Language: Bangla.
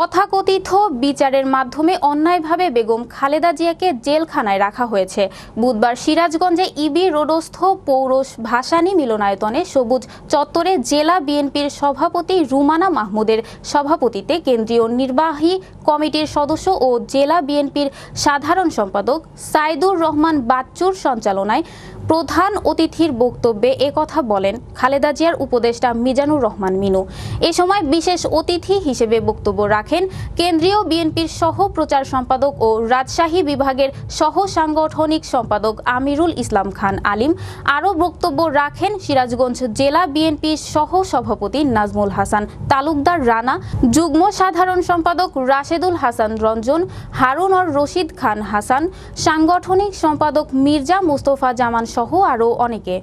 তথাকথিত বিচারের মাধ্যমে অন্যায়ভাবে বেগম খালেদা জিয়াকে জেলখানায় রাখা হয়েছে। বুধবার সিরাজগঞ্জে ইবি রোডস্থ পৌরস ভাসানী মিলনায়তনে সবুজ চত্বরে জেলা বিএনপির সভাপতি রুমানা মাহমুদের সভাপতিতে কেন্দ্রীয় নির্বাহী কমিটির সদস্য ও জেলা বিএনপির সাধারণ সম্পাদক সাইদুর রহমান বাচ্চুর সঞ্চালনায় প্রধান অতিথির বক্তব্যে একথা বলেন খালেদা জিয়ার উপদেষ্টা মিজানুর রহমান মিনু। এ সময় বিশেষ অতিথি হিসেবে বক্তব্য রাখেন কেন্দ্রীয় বিএনপির সহ প্রচার সম্পাদক ও রাজশাহী বিভাগের সহ সাংগঠনিক সম্পাদক আমিরুল ইসলাম খান আলিম। আরও বক্তব্য রাখেন সিরাজগঞ্জ জেলা বিএনপির সহ সভাপতি নাজমুল হাসান, তালুকদার রানা, যুগ্ম সাধারণ সম্পাদক রাশেদুল হাসান রঞ্জন হারুন রশিদ খান হাসান, সাংগঠনিক সম্পাদক মির্জা মুস্তফা জামান সহ আরও অনেকে।